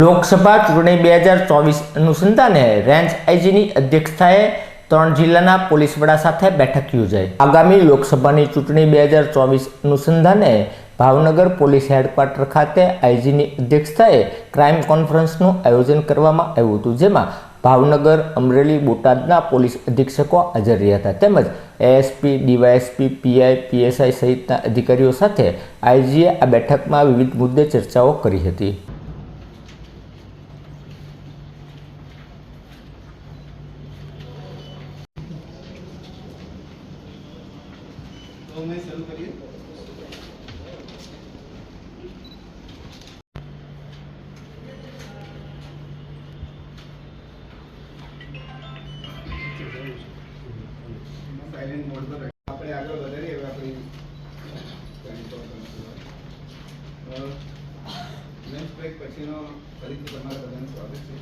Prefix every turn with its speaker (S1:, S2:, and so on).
S1: લોકસભા ચૂંટણી બે હજાર ચોવીસ અનુસંધાને રેન્જ આઈજીની અધ્યક્ષતાએ ત્રણ જિલ્લાના પોલીસ વડા સાથે બેઠક યોજાઈ. આગામી લોકસભાની ચૂંટણી બે હજાર ચોવીસ અનુસંધાને ભાવનગર પોલીસ હેડક્વાર્ટર ખાતે આઈજીની અધ્યક્ષતાએ ક્રાઇમ કોન્ફરન્સનું આયોજન કરવામાં આવ્યું હતું, જેમાં ભાવનગર, અમરેલી, બોટાદના પોલીસ અધિક્ષકો હાજર રહ્યા હતા. તેમજ એએસપી, ડીવાયએસપી, પીઆઈ, પીએસઆઈ સહિતના અધિકારીઓ સાથે આઈજીએ આ બેઠકમાં વિવિધ મુદ્દે ચર્ચાઓ કરી હતી.
S2: તો અમે શરૂ કરીએ સાયલેન્ટ મોડ આપણે આગળ વધારીએ હવે આપણી lunch break પછીનો ફરીથી તમારા બધાનું સ્વાગત છે